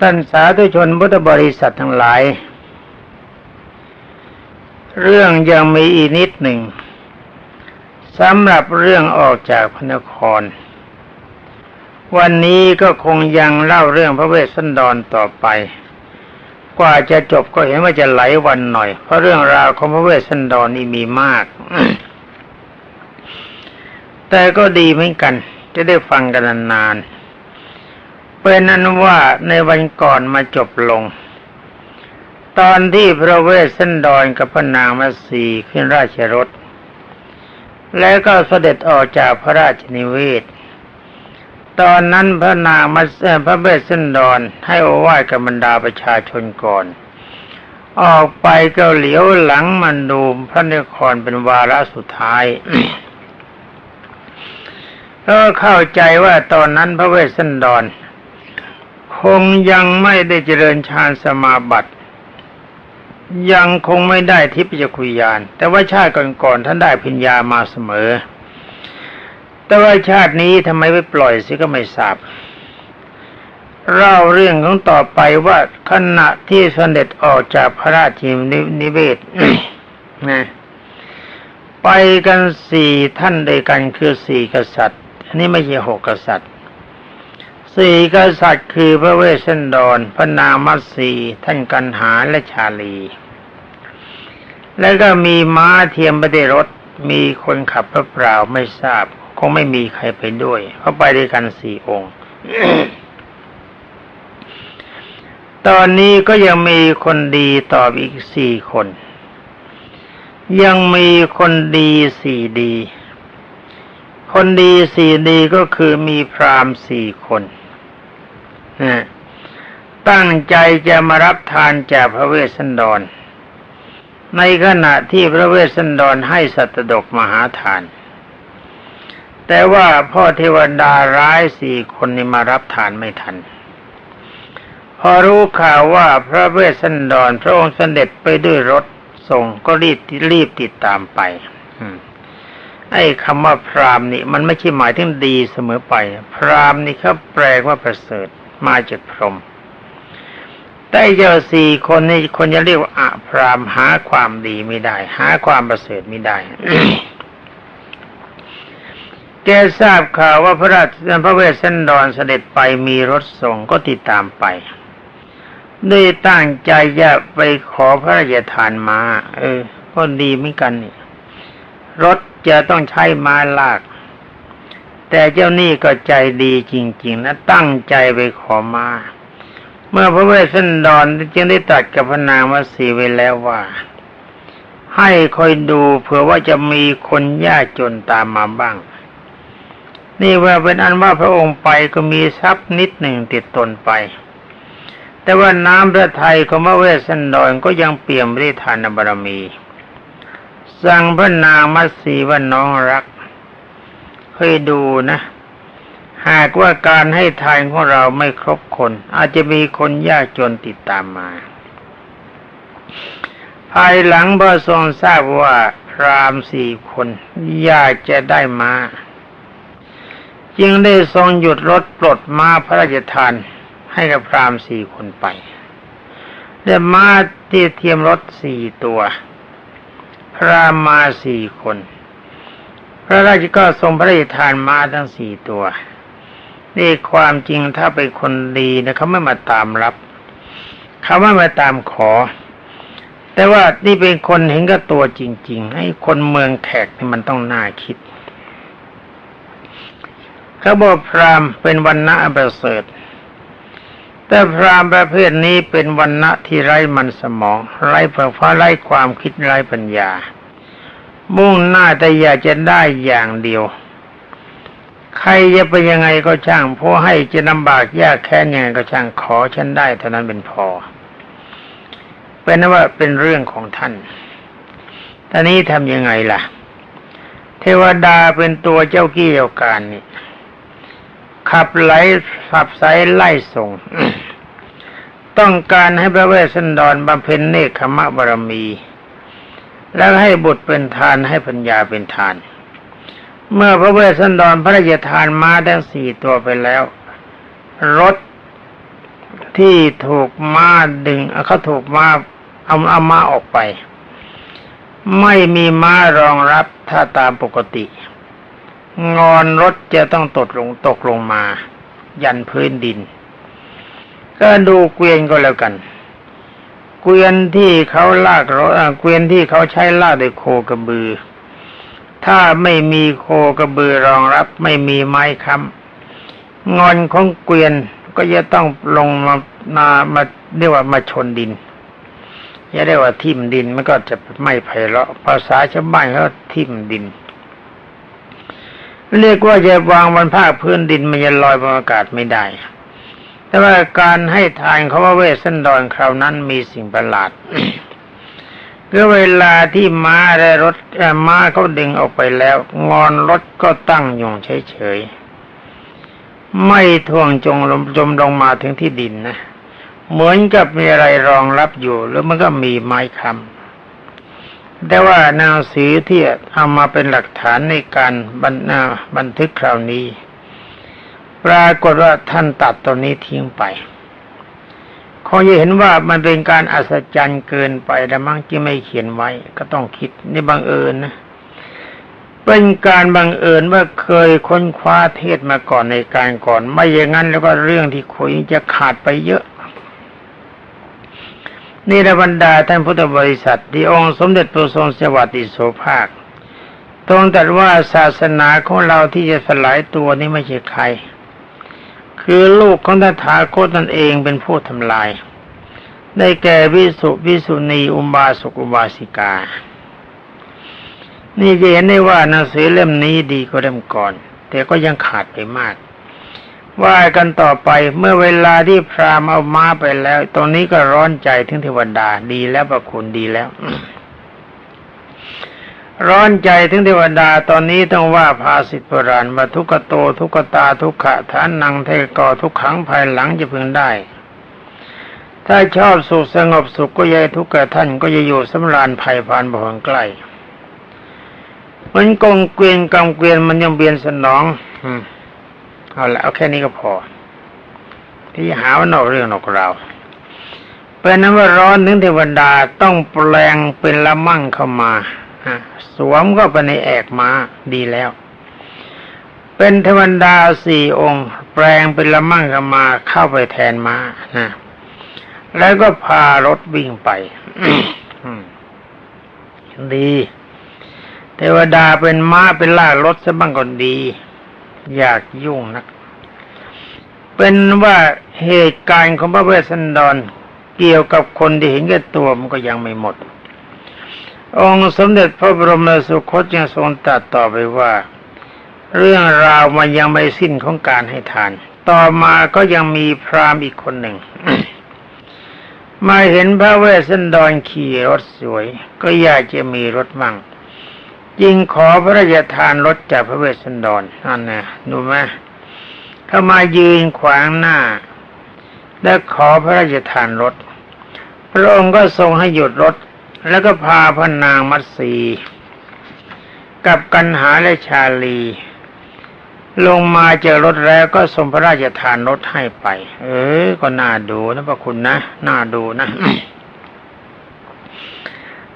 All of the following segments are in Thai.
ท่านสาธุชนพุทธบริษัททั้งหลาย เรื่องยังมีอีกนิดหนึ่งสำหรับเรื่องออกจากพระนคร วันนี้ก็คงยังเล่าเรื่องพระเวสสันดรต่อไป กว่าจะจบก็เห็นว่าจะไหลวันหน่อย เพราะเรื่องราวของพระเวสสันดรนี่มีมาก แต่ก็ดีเหมือนกัน จะได้ฟังกันนานๆ เป็นนั้นว่าในวันก่อนมาจบลง ตอนที่พระเวสสันดรกับพระนางมัสีขึ้นราชรถ แล้วก็เสด็จออกจากพระราชนิเวศ ตอนนั้นพระนางมัสพระเวสสันดรให้อวาทกับบรรดาประชาชนก่อน ออกไปก็เหลียวหลังมันดูพระนครเป็นวาระสุดท้ายก็เข้าใจว่าตอนนั้นพระเวสสันดร คงยังไม่ได้เจริญฌานสมาบัติยังคงไม่ได้ทิพยคุยาน แต่ว่าชาติก่อนๆท่านได้พิญญามาเสมอ แต่ว่าชาตินี้ทำไมไม่ปล่อยสิก็ไม่ทราบเล่าเรื่องของต่อไปว่าขณะที่เสด็จออกจากพระราชินิเวศนะไปกันสี่ท่านด้วยกันคือสี่กษัตริย์ อันนี้ไม่ใช่หกกษัตริย์ สี่กษัตริย์คือพระเวสสันดร พระนามัตสีท่านกันหาและชาลี แล้วก็มีม้าเทียมประเดรถมีคนขับพระเปล่าไม่ทราบ คงไม่มีใครไปด้วยเพราะไปด้วยกันสี่องค์ ตอนนี้ก็ยังมีคนดีตอบอีกสี่คน ยังมีคนดีสี่ดีคนดีสี่ดีก็คือมีพราหมณ์สี่คน ตั้งใจจะมารับทานจากพระเวสสันดร ในขณะที่พระเวสสันดรให้สัตดกมหาทาน แต่ว่าพ่อเทวดาร้ายสี่คนนี้มารับทานไม่ทัน พอรู้ข่าวว่าพระเวสสันดรพระองค์เสด็จไปด้วยรถส่งก็รีบรีบติดตามไปไอ้คำว่าพรามนี่ มันไม่ใช่หมายถึงดีเสมอไป พรามนี่เขาแปลว่าประเสริฐ มาจากพรหมแต่เจ้าสี่คนนี่คนจะเรียกว่าอะพรามหาความดีไม่ได้ หาความประเสริฐไม่ได้ แกทราบข่าวว่าพระราชพระเวสสันดรเสด็จไปมีรถส่งก็ติดตามไปด้วยตั้งใจจะไปขอพระราชทานมา เออก็ดีเหมือนกันนี่รถจะต้องใช้ม้าลาก แต่เจ้านี่ก็ใจดีจริง ๆ นะ ตั้งใจไปขอมา เมื่อพระเวสสันดรจึงได้ตรัสกับพระนางมัสีไว้แล้วว่า ให้คอยดูเผื่อว่าจะมีคนยากจนตามมาบ้าง นี่ว่าเป็นอันว่าพระองค์ไปก็มีทรัพย์นิดหนึ่งติดตนไป แต่ว่าน้ำพระทัยของพระเวสสันดรก็ยังเปี่ยมด้วยทานบารมี สั่งพระนางมัสีว่าน้องรัก เคยดูนะ หากว่าการให้ทานของเราไม่ครบคน อาจจะมีคนยากจนติดตามมา ภายหลังพระทรงทราบว่าพรามสี่คนอยากจะได้มาจึงได้ทรงหยุดรถปลดม้าพระราชทานให้กับพรามสี่คนไปและม้าที่เทียมรถสี่ตัว พระมาสี่คน พระราชก็ทรงพระราชทานม้าทั้งสี่ตัวนี่ความจริงถ้าเป็นคนดีนะเขาไม่มาตามรับเขาไม่มาตามขอ แต่ว่านี่เป็นคนเห็นกับตัวจริง ๆ ให้คนเมืองแขกนี่มันต้องน่าคิดเขาบอกพรามเป็นวันณะประเสริฐแต่พรามประเภทนี้เป็นวันณะที่ไร้มันสมอง ไร้ประฟ้าไร้ความคิดไร้ปัญญา มุ่งหน้าแต่อยากจะได้อย่างเดียว ใครจะไปยังไงก็ช่างเพราะให้จะลำบากยากแค้นยังไงก็ช่างขอฉันได้เท่านั้นเป็นพอ เป็นนว่าเป็นเรื่องของท่านตอนนี้ทำยังไงล่ะ เทวดาเป็นตัวเจ้ากี้เจ้าการนี่ขับไหลขับไสไล่ส่ง ต้องการให้พระเวสสันดรบำเพ็ญเนคขมะบารมี แล้วให้บุตรเป็นทานให้ปัญญาเป็นทาน เมื่อพระเวสสันดรพระราชทานม้าทั้งสี่ตัวไปแล้ว รถที่ถูกม้าดึงเขาถูกม้าเอาเอาม้าออกไป ไม่มีม้ารองรับถ้าตามปกติ งอนรถจะต้องตกลงตกลงมา ยันพื้นดิน ก็ดูเกวียนก็แล้วกัน กวียนที่เขาลากรถเกวียนที่เขาใช้ลากด้วยโคกระบือ ถ้าไม่มีโคกระบือรองรับ ไม่มีไม้ค้ำงอนของเกวียนก็จะต้องลงมามามาเรียกว่ามาชนดินจะได้ว่าทิ่มดินมันก็จะไม่ไพเราะภาษาชาวบ้านเขาทิ่มดิน เรียกว่าจะวางบนภาคพื้นดินมันจะลอยบนอากาศไม่ได้ แต่ว่าการให้ทานเขาว่าเวสันดรคราวนั้นมีสิ่งประหลาดคือเวลาที่ม้าได้รถม้าเขาดึงออกไปแล้ว งอนรถก็ตั้งอยู่เฉยๆไม่ท่วงจงลมจมลงมาถึงที่ดินนะเหมือนกับมีอะไรรองรับอยู่ แล้วมันก็มีไม้คำแต่ว่านางสือที่เอามาเป็นหลักฐานในการบันอ่าบันทึกคราวนี้ ปรากฏว่าท่านตัดตัวนี้ทิ้งไปคงจะเห็นว่ามันเป็นการอัศจรรย์เกินไปแล้วมั้งที่ไม่เขียนไว้ ก็ต้องคิดนี่บังเอิญนะเป็นการบังเอิญว่าเคยค้นคว้าเทศมาก่อนในการก่อน ไม่อย่างนั้นแล้วก็เรื่องที่คุยจะขาดไปเยอะ นี่ระบรรดาท่านพุทธบริษัทที่องค์สมเด็จพระทรงสวัสดิโสภาคตรงตรัสว่าศาสนาของเราที่จะสลายตัวนี่ไม่ใช่ใคร คือลูกของตถาคตนั่นเองเป็นผู้ทำลาย ได้แก่วิสุวิสุณีอุบาสกอุบาสิกา นี่จะเห็นได้ว่าหนังสือเล่มนี้ดีกว่าเล่มก่อน แต่ก็ยังขาดไปมาก ว่ากันต่อไปเมื่อเวลาที่พรามเอามาไปแล้ว ตรงนี้ก็ร้อนใจถึงเทวดาดีแล้วประคุณดีแล้ว ร้อนใจถึงเทวดาตอนนี้ต้องว่าภาสิทธิโบราณว่าทุกโต ทุกตาทุกขะฐานนังเทกอทุกขังภายหลังจะพึงได้ ถ้าชอบสุขสงบสุขก็ยายทุกข์ท่านก็จะอยู่สำราญภัยพานบ่งใกล้เหมือนกงเกวียนกำเกวียนมันยังเบียนสนอง อืมเอาละเอาแค่นี้ก็พอ ที่หาว่านอกเรื่องนอกราวเป็นนั้นว่าร้อนถึงเทวดาต้องแปลงเป็นละมั่งเข้ามา สวมก็ไปในแอกม้าดีแล้ว เป็นเทวดาสี่องค์ แปลงเป็นละมั่งเข้ามาเข้าไปแทนม้านะแล้วก็พารถวิ่งไปดี เทวดาเป็นม้าเป็นล่ารถซะบ้างก็ดี อยากยุ่งนักเป็นว่าเหตุการณ์ของพระเวสสันดรเกี่ยวกับคนที่เห็นแก่ตัวมันก็ยังไม่หมด องค์สมเด็จพระบรมสุคตยังทรงตรัสต่อไปว่า เรื่องราวมันยังไม่สิ้นของการให้ทาน ต่อมาก็ยังมีพราหมณ์อีกคนหนึ่ง มาเห็นพระเวสสันดรขี่รถสวย ก็อยากจะมีรถมั่งจึงขอพระราชทานรถจากพระเวสสันดรนั่นนะดูไหมถ้ามายืนขวางหน้า และขอพระราชทานรถพระองค์ก็ทรงให้หยุดรถ แล้วก็พาพระนางมัตสีกับกันหาและชาลี ลงมาเจอรถแล้วก็ทรงพระราชทานรถให้ไป เออ ก็น่าดูนะพระคุณนะ น่าดูนะ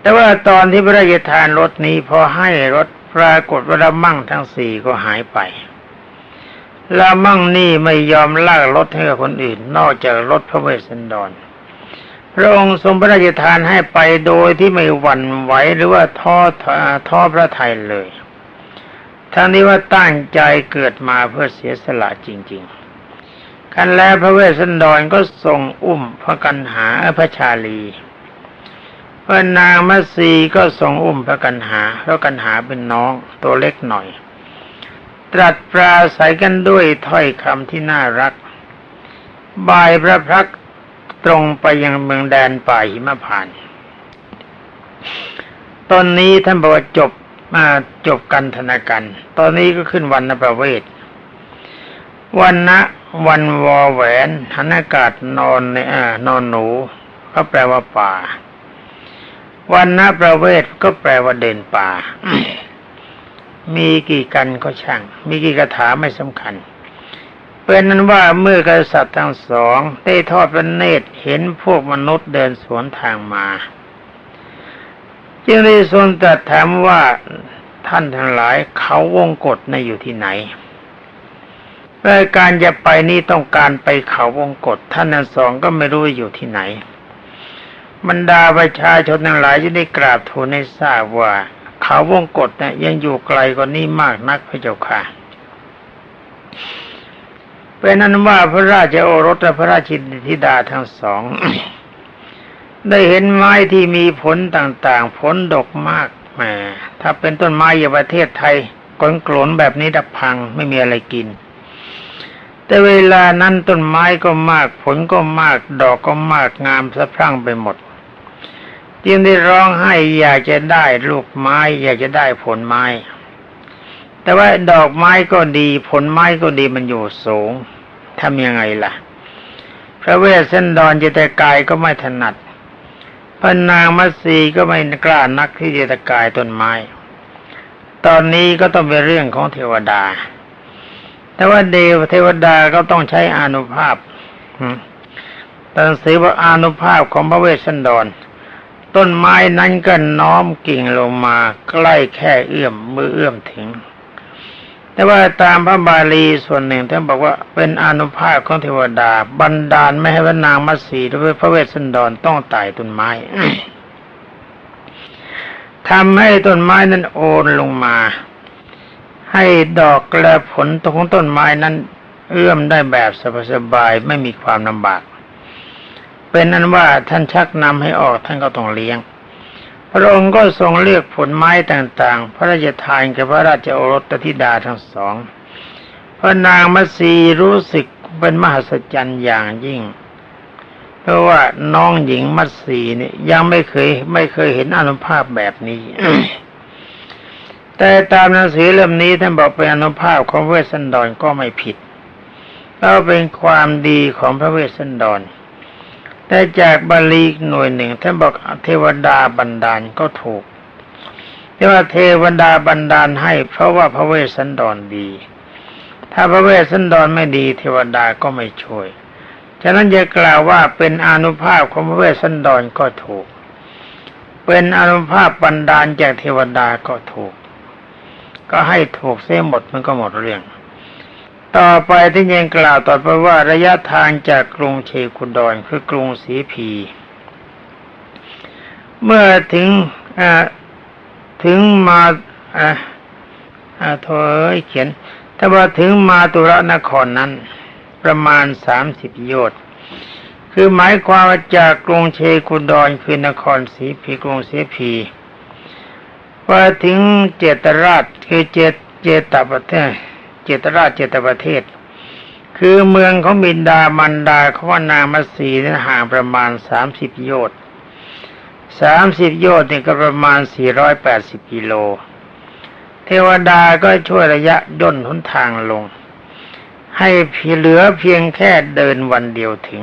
แต่ว่าตอนที่พระราชทานรถนี้พอให้รถปรากฏว่าละมั่งทั้งสี่ก็หายไปละมั่งนี่ไม่ยอมลากรถให้กับคนอื่น นอกจากรถพระเวสสันดร พระองค์ทรงพระราชทานให้ไปโดยที่ไม่หวั่นไหวหรือว่าท้อท้อพระทัยเลย ทั้งนี้ว่าตั้งใจเกิดมาเพื่อเสียสละจริง ๆ กันแล้วพระเวสสันดรก็ทรงอุ้มพระกันหาพระชาลีพระนางมัสีก็ทรงอุ้มพระกันหาพระกันหาเป็นน้องตัวเล็กหน่อย ตรัสปราศัยกันด้วยถ้อยคำที่น่ารักบายพระพัก ตรงไปยังเมืองแดนป่าหิมพานต์ตอนนี้ท่านบอกว่าจบมาจบกันธนากัน ตอนนี้ก็ขึ้นวันนประเวทวันนะวันวอแหวนหันอากาศนอนในอ่านอนหนู ก็แปลว่าป่า วันนะประเวทก็แปลว่าเดินป่า มีกี่กันก็ช่าง มีกี่คาถาไม่สำคัญ เป็นนั้นว่าเมื่อกษัตริย์ทั้งสองได้ทอดพระเนตรเห็นพวกมนุษย์เดินสวนทางมา จึงได้ทรงตรัสถามว่าท่านทั้งหลายเขาวงกฏในอยู่ที่ไหนรายการจะไปนี่ต้องการไปเขาวงกฏท่านทั้งสองก็ไม่รู้อยู่ที่ไหน บรรดาประชาชนทั้งหลายจะได้กราบทูลให้ทราบว่า เขาวงกฏเนี่ยยังอยู่ไกลกว่านี้มากนักพระเจ้าค่ะ เป็นนั้นว่าพระราชโอรสและพระราชินธิดาทั้งสอง ได้เห็นไม้ที่มีผลต่างๆ ผลดกมากแหมถ้าเป็นต้นไม้อย่างประเทศไทยกลนกลนแบบนี้ดับพังไม่มีอะไรกิน แต่เวลานั้นต้นไม้ก็มาก ผลก็มาก ดอกก็มากงามสะพรั่งไปหมดจึงได้ร้องไห้อยากจะได้ลูกไม้ อยากจะได้ผลไม้ แต่ว่าดอกไม้ก็ดีผลไม้ก็ดีมันอยู่สูงทำยังไงล่ะ พระเวสสันดรเจตกายก็ไม่ถนัดพระนางมัสีก็ไม่กล้านักที่จตกายต้นไม้ ตอนนี้ก็ต้องเป็นเรื่องของเทวดา แต่ว่าเดวเทวดาก็ต้องใช้อานุภาพตันสีว่าอนุภาพของพระเวสสันดร ต้นไม้นั้นก็น้อมกิ่งลงมาใกล้แค่เอื้อมมือเอื้อมถึง แต่ว่าตามพระบาลีส่วนหนึ่งท่านบอกว่าเป็นอนุภาพของเทวดา บันดาลไม่ให้พระนางมัตสีหรือพระเวสสันดรต้องไต่ต้นไม้ทำให้ต้นไม้นั้นโอนลงมา ให้ดอกและผลของต้นไม้นั้น เอื้อมได้แบบสบายๆไม่มีความลำบาก เป็นนั้นว่าท่านชักนำให้ออกท่านก็ต้องเลี้ยง พระองค์ก็ทรงเลือกผลไม้ต่างๆ พระราชทานแก่พระราชโอรสธิดาทั้งสอง พระนางมัตสีรู้สึกเป็นมหัศจรรย์อย่างยิ่ง เพราะว่าน้องหญิงมัตสีเนี่ยยังไม่เคยไม่เคยเห็นอนุภาพแบบนี้ แต่ตามหนังสือเล่มนี้ท่านบอกเป็นอนุภาพของเวสสันดรก็ไม่ผิดแล้วเป็นความดีของพระเวสสันดร แต่จากบาลีหน่วยหนึ่งท่านบอกเทวดาบันดาลก็ถูกแต่ว่าเทวดาบันดาลให้ เพราะว่าพระเวสสันดรดี ถ้าพระเวสสันดรไม่ดีเทวดาก็ไม่ช่วย ฉะนั้นจะกล่าวว่าเป็นอนุภาพของพระเวสสันดรก็ถูก เป็นอนุภาพบันดาลจากเทวดาก็ถูก ก็ให้ถูกเสียหมดมันก็หมดเรื่อง ต่อไปที่ยังกล่าวต่อไปว่าระยะทางจากกรุงเชคุดอนคือกรุงศรีพี เมื่อถึงถึงมาอ่าโถยเขียน ถ้าว่าถึงมาตุระนครนั้น ประมาณสามสิบโยชน์คือหมายความว่าจากกรุงเชคุดอนคือนครศรีพีกรุงศรีพีว่าถึงเจตราชคือเจตเจตประเทศ เจตราชเจตประเทศ คือเมืองของบินดามันดาเขาว่านามัสีนั้นห่างประมาณสามสิบโยชน์สามสิบโยชน์นี่ก็ประมาณสี่ร้อยแปดสิบกิโล เทวดาก็ช่วยระยะย่นหนทางลง ให้เหลือเพียงแค่เดินวันเดียวถึง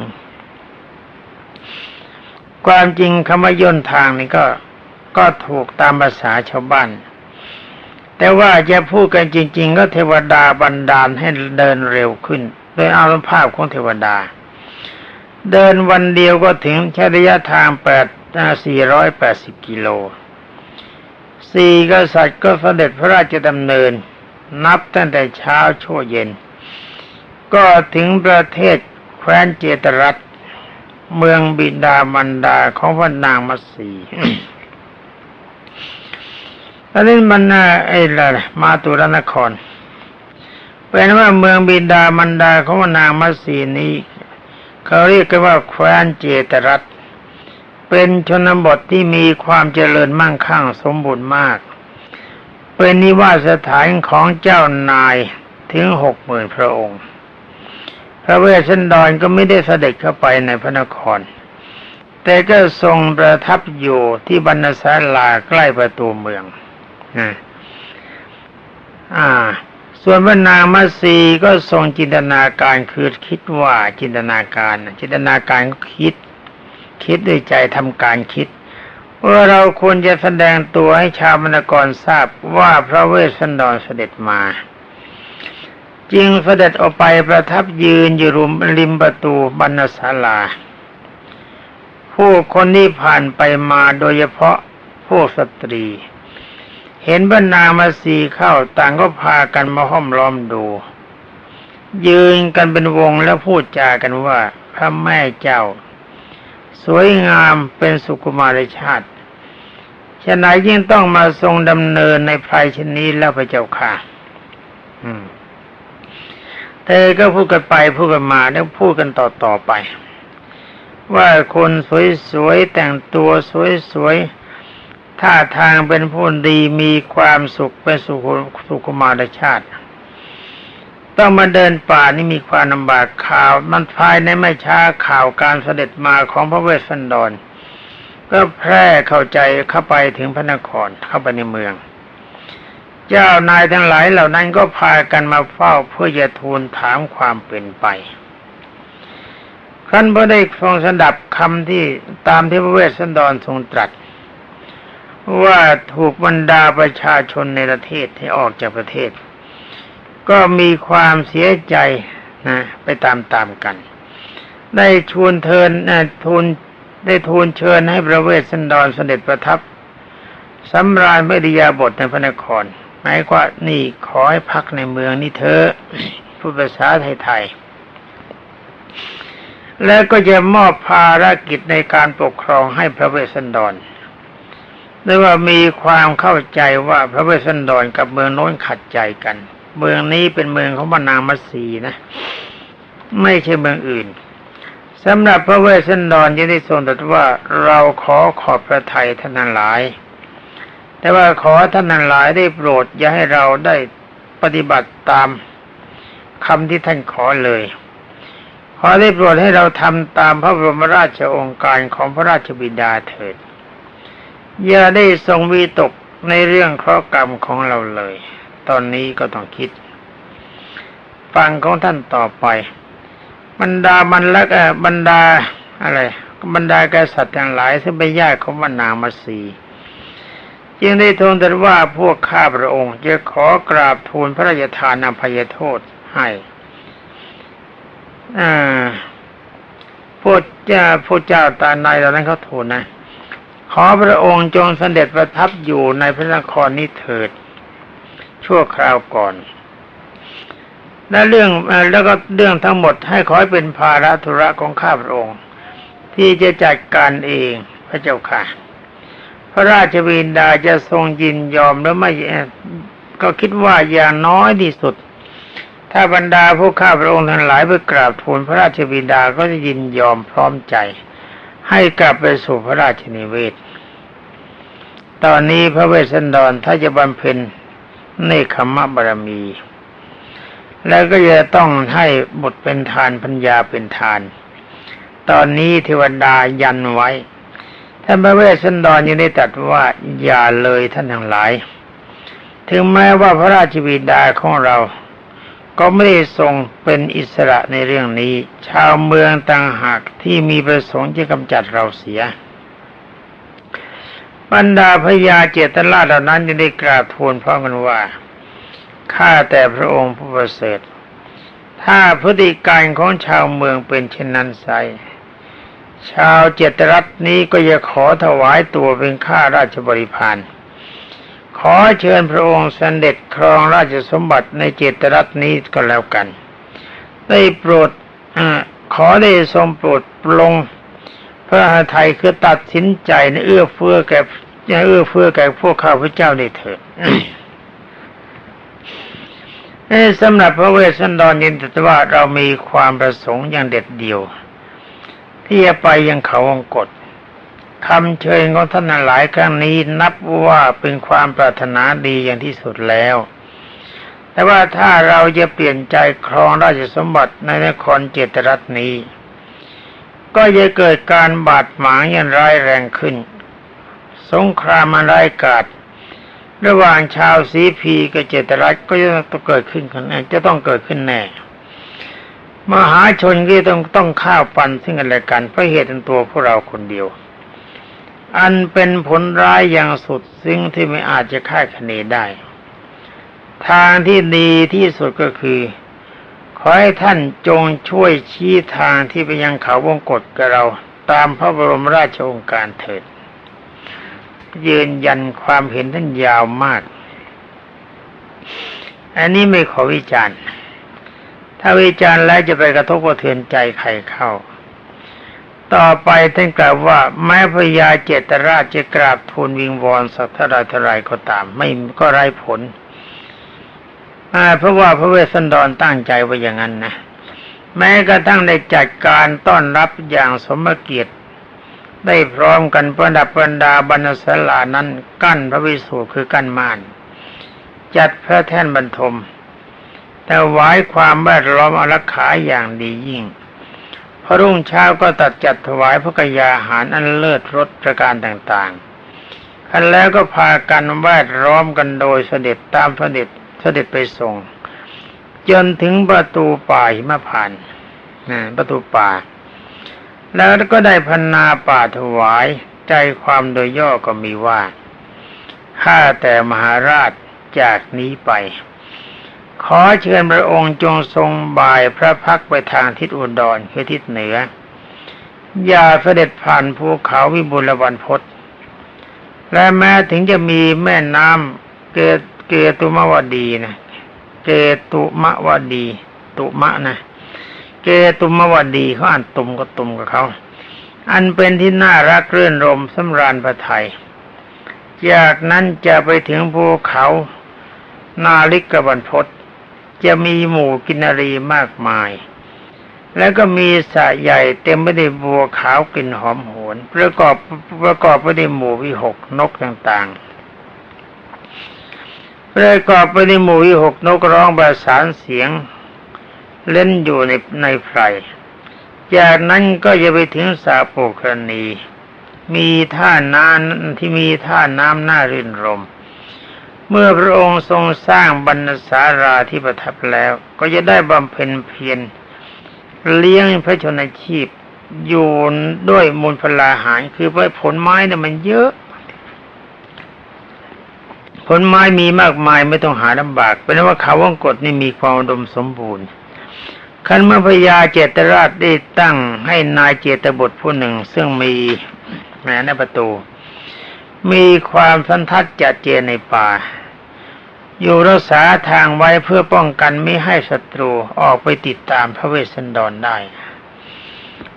ความจริงคำว่าย่นทางนี่ก็ก็ถูกตามภาษาชาวบ้าน แต่ว่าจะพูดกันจริง ๆ ก็เทวดาบันดาลให้เดินเร็วขึ้น โดยอานุภาพของเทวดา เดินวันเดียวก็ถึงใช้ระยะทางแปดสี่ร้อยแปดสิบกิโลสี่กษัตริย์ก็เสด็จพระราชดำเนิน นับตั้งแต่เช้าชั่วเย็น ก็ถึงประเทศแคว้นเจตรัตเมืองบิดามันดาของพระนางมัสี อันนี้มันไอ้ละมาตุรนครเป็นว่าเมืองบิดามันดาของนางมัตสีนี้เขาเรียกกันว่าแคว้นเจตรัตเป็นชนบทที่มีความเจริญมั่งคั่งสมบูรณ์มาก เป็นนิวาสถานของเจ้านายถึงหกหมื่นพระองค์ พระเวสสันดรก็ไม่ได้เสด็จเข้าไปในพระนคร แต่ก็ทรงประทับอยู่ที่บรรณศาลาใกล้ประตูเมือง อ่า ส่วนพระนางมัสีก็ทรงจินตนาการคือคิดว่าจินตนาการ จินตนาการก็คิด คิดด้วยใจทำการคิดว่าเราควรจะแสดงตัวให้ชาวมณกรทราบว่าพระเวสสันดรเสด็จมาจึงเสด็จออกไปประทับยืนอยู่รุมริมประตูบรรณศาลา ผู้คนที่ผ่านไปมาโดยเฉพาะพวกสตรี เห็นบรรนางมาสีเข้าต่างก็พากันมาห้อมล้อมดู ยืนกันเป็นวงแล้วพูดจากันว่า พระแม่เจ้า สวยงามเป็นสุกุมารชาติฉะนั้นยิ่งต้องมาทรงดำเนินในภัยชนนี้แล้วพระเจ้าค่ะ อืมเธอก็พูดกันไปพูดกันมาแล้วพูดกันต่อต่อไป ว่าคนสวยๆแต่งตัวสวยๆ ท่าทางเป็นผู้ดีมีความสุขเป็นสุขสุขมารชาติ ต้องมาเดินป่านี่มีความลำบากข่าว มันภายในไม่ช้าข่าวการเสด็จมาของพระเวสสันดร ก็แพร่เข้าใจเข้าไปถึงพระนครเข้าไปในเมือง เจ้านายทั้งหลายเหล่านั้นก็พากันมาเฝ้าเพื่อจะทูลถามความเป็นไปครั้นพระได้ฟังสดับคำที่ตามที่พระเวสสันดรทรงตรัส ว่าถูกบรรดาประชาชนในประเทศที่ออกจากประเทศ ก็มีความเสียใจนะไปตามๆกัน ได้ชวนเทินะทูลได้ทูลเชิญให้พระเวสสันดรเสด็จประทับสำราญเมริยาบทในพระนครหมายว่านี่ขอให้พักในเมืองนี้เธอพูดภาษาไทยๆแล้วก็จะมอบภารกิจในการปกครองให้พระเวสสันดร ด้วยว่ามีความเข้าใจว่าพระเวสสันดรกับเมืองโน้นขัดใจกัน เมืองนี้เป็นเมืองของพระนางมัสีนะ ไม่ใช่เมืองอื่นสำหรับพระเวสสันดรยังได้ทรงตรัสว่าเราขอขอบพระทัยท่านหลาย แต่ว่าขอท่านหลายได้โปรดอย่าให้เราได้ปฏิบัติตามคำที่ท่านขอเลย ขอได้โปรดให้เราทำตามพระบรมราชโองการของพระราชบิดาเถิด อย่าได้ทรงวีตกในเรื่องเคราะห์กรรมของเราเลย ตอนนี้ก็ต้องคิด ฟังของท่านต่อไป บรรดาบรรลักษ์บรรดาอะไรบรรดากษัตริย์ทั้งหลายซึ่งเป็นญาติของพระนามาสีจึงได้ทูลแตรัสว่าพวกข้าพระองค์ จะขอกราบทูลพระราชทานอภัยโทษให้อ่าพวกเจ้าพวกเจ้าตาในเหล่านั้นเขาทูลนะ ขอพระองค์จงเสด็จประทับอยู่ในพระนครนี้เถิด ชั่วคราวก่อนและเรื่องแล้วก็เรื่องทั้งหมดให้ขอให้เป็นภาระธุระของข้าพระองค์ ที่จะจัดการเองพระเจ้าค่ะ พระราชบิดาจะทรงยินยอมหรือไม่ก็คิดว่าอย่างน้อยที่สุด ถ้าบรรดาผู้ข้าพระองค์ทั้งหลายไปกราบทูลพระราชบิดาก็จะยินยอมพร้อมใจ ให้กลับไปสู่พระราชนิเวศ ตอนนี้พระเวสสันดรถ้าจะบำเพ็ญเนขมบารมี แล้วก็จะต้องให้บุตรเป็นทานพัญญาเป็นทาน ตอนนี้เทวดายันไว้ท่านพระเวสสันดรยังได้ตรัสว่าอย่าเลยท่านทั้งหลาย ถึงแม้ว่าพระราชบิดาของเรา ก็ไม่ได้ทรงเป็นอิสระในเรื่องนี้ ชาวเมืองต่างหากที่มีประสงค์จะกำจัดเราเสีย บรรดาพญาเจตราเหล่านั้นยังได้กราบทูลพร้อมกันว่าข้าแต่พระองค์ผู้ประเสริฐ ถ้าพฤติการของชาวเมืองเป็นเช่นนั้นไซชาวเจตรัตนี้ก็จะขอถวายตัวเป็นข้าราชบริพาร ขอเชิญพระองค์เสด็จครองราชสมบัติในเจตรัตนี้ก็แล้วกัน ได้โปรดอขอได้ทรงโปรดปลงพระหทัยคือตัดสินใจในเอื้อเฟื้อแก่เอื้อเฟื้อแก่พวกข้าพเจ้าได้เถิดสำหรับพระเวสสันดรยินตว่าเรามีความประสงค์อย่างเด็ดเดียว ที่จะไปยังเขาวงกฏ คำเชิญของท่านหลายครั้งนี้นับว่าเป็นความปรารถนาดีอย่างที่สุดแล้ว แต่ว่าถ้าเราจะเปลี่ยนใจครองราชสมบัติในนครเจตรัตนี้ ก็จะเกิดการบาดหมางอย่างร้ายแรงขึ้น สงครามมันร้ายกาจระหว่างชาวสีพีกับเจตรัตก็จะต้องเกิดขึ้นกันแน่จะต้องเกิดขึ้นแน่ มหาชนก็ต้องต้องข้าวปันซึ่งกันและกันเพราะเหตุในตัวพวกเราคนเดียว อันเป็นผลร้ายอย่างสุดซึ่งที่ไม่อาจจะคาดคะเนได้ ทางที่ดีที่สุดก็คือ ขอให้ท่านจงช่วยชี้ทางที่ไปยังเขาวงกฏกับเรา ตามพระบรมราชโองการเถิด ยืนยันความเห็นท่านยาวมาก อันนี้ไม่ขอวิจารณ์ ถ้าวิจารณ์แล้วจะไปกระทบกระเทือนใจใครเข้า ต่อไปท่านกล่าวว่า แม้พญาเจตราชจะกราบทูลวิงวอนสักเท่ารเท่าไรก็ตาม ไม่ก็ไร้ผลเพราะว่าพระเวสสันดรตั้งใจไว้อย่างนั้นนะแม้กระทั่งได้จัดการต้อนรับอย่างสมเกียรติ ได้พร้อมกันประดับประดาบรรณศลานั้น กั้นพระวิสูตรคือกั้นม่าน จัดพระแท่นบรรทม แต่ไว้ความแวดล้อมอารักขาอย่างดียิ่ง พระรุ่งเช้าก็ตัดจัดถวายพระกยาหารอันเลิศรสประการต่างๆอันแล้วก็พากันแวดล้อมกันโดยเสด็จตามเสด็จเสด็จไปส่ง จนถึงประตูป่าหิมพานนะประตูป่า แล้วก็ได้พันนาป่าถวายใจความโดยย่อก็มีว่าข้าแต่มหาราชจากนี้ไป ขอเชิญพระองค์จงทรงบ่ายพระพักไปทางทิศอุดรคือทิศเหนือ อย่าเสด็จผ่านภูเขาวิบุลวันพศและแม้ถึงจะมีแม่น้ำเกเกตุมวดีนะเกตุมวดี ตุมะนะเกตุมวดีเขาอ่านตุมก็ตุมกับเขา อันเป็นที่น่ารักเรื่นรมสำราญพระไทยจากนั้นจะไปถึงภูเขานาลิกกบันพศ จะมีหมู่กินรีมากมาย แล้วก็มีสระใหญ่เต็มไปด้วยบัวขาวกลิ่นหอมโหนประกอบประกอบไปด้วยหมู่วิหกนกต่างๆ ประกอบไปด้วยหมู่วิหกนกร้องประสานเสียง เล่นอยู่ในในไพรจากนั้นก็จะไปถึงสาโปกรณี มีท่าน้ำที่มีท่าน้ำน่ารื่นรม เมื่อพระองค์ทรงสร้างบรรณสาราที่ประทับแล้ว ก็จะได้บำเพ็ญเพียรเลี้ยงพระชนชีพอยู่ด้วยมูลพลาหารคือผลไม้เนี่ยมันเยอะ ผลไม้มีมากมายไม่ต้องหาลำบากเป็นว่าเขาว่องกฎนี่มีความอุดมสมบูรณ์คันเมื่อพญาเจตราชได้ตั้งให้นายเจตบุตรผู้หนึ่ง ซึ่งมีแหมในประตู มีความสันทัดจัดเจนในป่า อยู่รักษาทางไว้เพื่อป้องกันไม่ให้ศัตรูออกไปติดตามพระเวสสันดรได้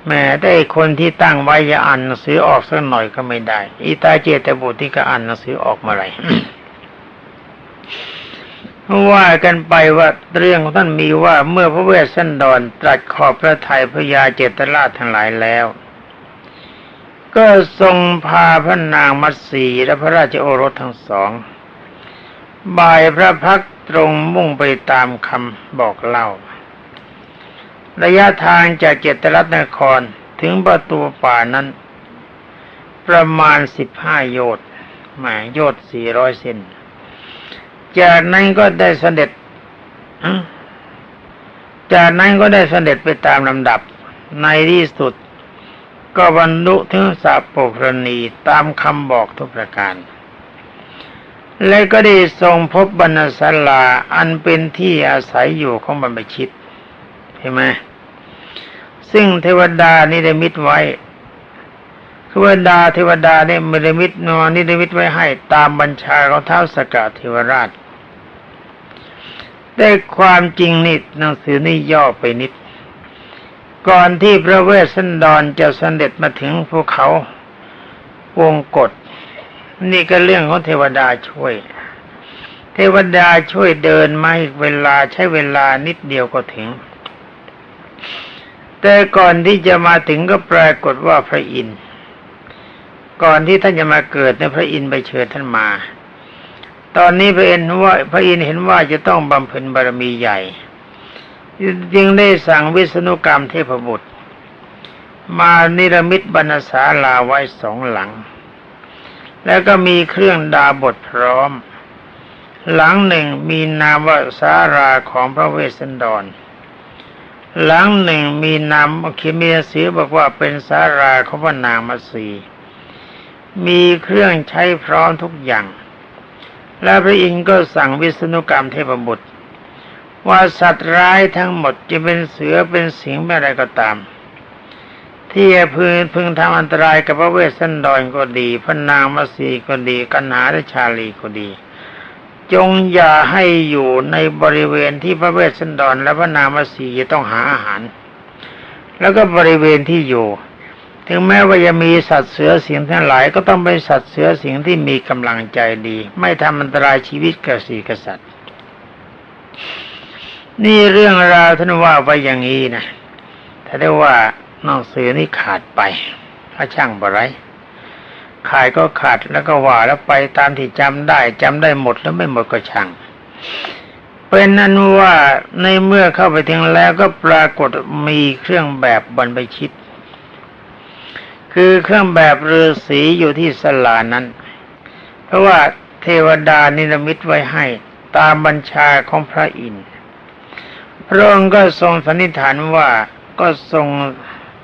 แม้ได้คนที่ตั้งไว้จะอ่านหนังสือออกสักหน่อยก็ไม่ได้อีตาเจตบุตรที่ก็อ่านหนังสือออกมาไรว่ากันไปว่าเรื่องของท่านมีว่าเมื่อพระเวสสันดรตรัสขอบพระทัยพระยาเจตราชทั้งหลายแล้ว ก็ทรงพาพระนางมัตสีและพระราชโอรสทั้งสอง บ่ายพระพักตร์ตรงมุ่งไปตามคำบอกเล่า ระยะทางจากเจตรัตนครถึงประตูป่านั้น ประมาณสิบห้าโยชน์หมายโยชน์สี่ร้อยเซนจากนั้นก็ได้เสด็จจากนั้นก็ได้เสด็จไปตามลำดับในที่สุด ก็บรรลุถึงสาปรณีตามคำบอกทุกประการ และก็ได้ทรงพบบรรณศาลาอันเป็นที่อาศัยอยู่ของบรรพชิตเห็นไหมซึ่งเทวดานิรมิตไว้เทวดาเทวดาเนี่ยนิรมิตนอนนิรมิตไว้ให้ตามบัญชาของเท้าสกัดเทวราชได้ความจริงนี่หนังสือนี่ย่อไปนิด ก่อนที่พระเวสสันดรจะเสด็จมาถึงภูเขาวงกฏนี่ก็เรื่องของเทวดาช่วย เทวดาช่วยเดินมาอีกเวลาใช้เวลานิดเดียวก็ถึง แต่ก่อนที่จะมาถึงก็ปรากฏว่าพระอินทร์ก่อนที่ท่านจะมาเกิดในพระอินทร์ไปเชิญท่านมา ตอนนี้พระอินทร์ว่าพระอินทร์เห็นว่าจะต้องบำเพ็ญบารมีใหญ่ จึงได้สั่งวิษณุกรรมเทพบุตร มานิรมิตบรรณศาลาไว้สองหลัง แล้วก็มีเครื่องดาบทพร้อม หลังหนึ่งมีนามว่าสาราของพระเวสสันดร หลังหนึ่งมีนามเขียนมีเสีบอกว่าเป็นสาราของพระนางมัสีมีเครื่องใช้พร้อมทุกอย่าง และพระอินทร์ก็สั่งวิษณุกรรมเทพบุตร ว่าสัตว์ร้ายทั้งหมดจะเป็นเสือเป็นสิงเป็นอะไรก็ตาม ที่พึงพึงทำอันตรายกับพระเวสสันดรก็ดี พระนางมัสีก็ดีกันหาและชาลีก็ดี จงอย่าให้อยู่ในบริเวณที่พระเวสสันดรและพระนางมัสีจะต้องหาอาหาร แล้วก็บริเวณที่อยู่ ถึงแม้ว่าจะมีสัตว์เสือสิงทั้งหลายก็ต้องเป็นสัตว์เสือสิงที่มีกำลังใจดี ไม่ทำอันตรายชีวิตกับสีกษัตริย์ นี่เรื่องราวท่านว่าไปอย่างนี้นะถ้าได้ว่าหนังสือนี่ขาดไปถ้าช่างบ่ไรขาดก็ขาดแล้วก็ว่าแล้วไปตามที่จำได้จำได้หมดแล้วไม่หมดก็ช่างเป็นนั้นว่าในเมื่อเข้าไปถึงแล้วก็ปรากฏมีเครื่องแบบบรรพชิต คือเครื่องแบบฤาษีอยู่ที่สลานั้น เพราะว่าเทวดานิรมิตไว้ให้ตามบัญชาของพระอินทร์ พระองค์ก็ทรงสันนิษฐานว่าก็ทรง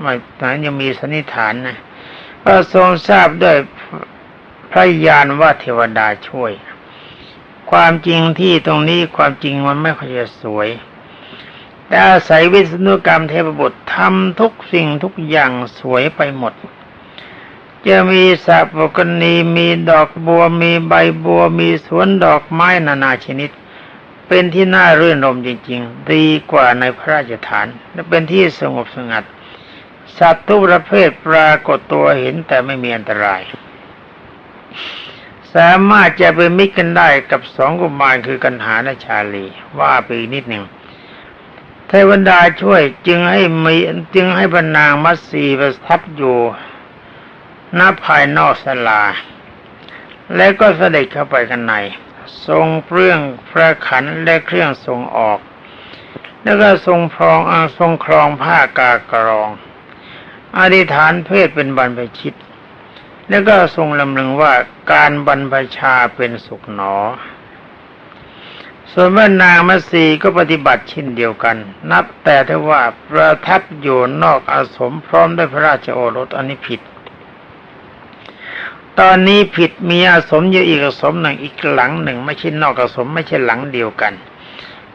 ไม่ตอนยังมีสันนิษฐานนะก็ทรงทราบด้วยพระญาณว่าเทวดาช่วย ความจริงที่ตรงนี้ความจริงมันไม่ค่อยจะสวยแต่อาศัยวิศนุกรรมเทพบุตรทำทุกสิ่งทุกอย่างสวยไปหมด จะมีสัปกณีมีดอกบัวมีใบบัวมีสวนดอกไม้นานาชนิด เป็นที่น่ารื่นรมจริง ๆ ดีกว่าในพระราชฐาน และเป็นที่สงบสงัด สัตว์ทุกประเภทปรากฏตัวเห็นแต่ไม่มีอันตราย สามารถจะเป็นมิตรกันได้กับสองกุมารคือกันหาและชาลี ว่าไปอีกนิดหนึ่งเทวดาช่วยจึงให้มีจึงให้พระนางมัตสีประทับอยู่ณภายนอกศาลา และก็เสด็จเข้าไปข้างใน ทรงเปลื้องพระขันและเครื่องทรงออก แล้วก็ทรงพรองอาทรงครองผ้ากากรอง อธิษฐานเพศเป็นบรรพชิต แล้วก็ทรงลำลึงว่าการบรรพชาเป็นสุขหนอ ส่วนว่านางมัสีก็ปฏิบัติเช่นเดียวกัน นับแต่ถ้าว่าประทับอยู่นอกอาสมพร้อมด้วยพระราชโอรสอันนี้ผิด ตอนนี้ผิดมีอาสมอยู่อีกอาสมหนึ่งอีกหลังหนึ่ง ไม่ใช่นอกอาสมไม่ใช่หลังเดียวกัน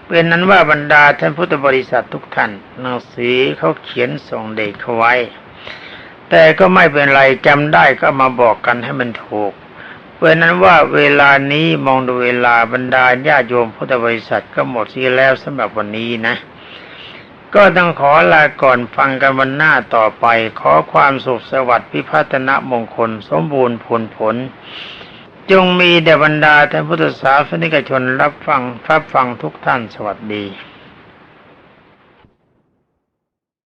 เป็นนั้นว่าบรรดาท่านพุทธบริษัททุกท่านหนังสือเขาเขียนส่งเด็กเขาไว้ แต่ก็ไม่เป็นไรจำได้ก็มาบอกกันให้มันถูกเพราะนั้นว่าเวลานี้มองดูเวลาบรรดาญาโยมพุทธบริษัทก็หมดที่แล้วสำหรับวันนี้นะ ก็ต้องขอลาก่อนฟังกันวันหน้าต่อไป ขอความสุขสวัสดิ์พิพัฒนมงคล สมบูรณ์ผลผล จงมีเดบรรดาท่านพุทธศาสนิกชนรับฟังรับฟังทุกท่านสวัสดี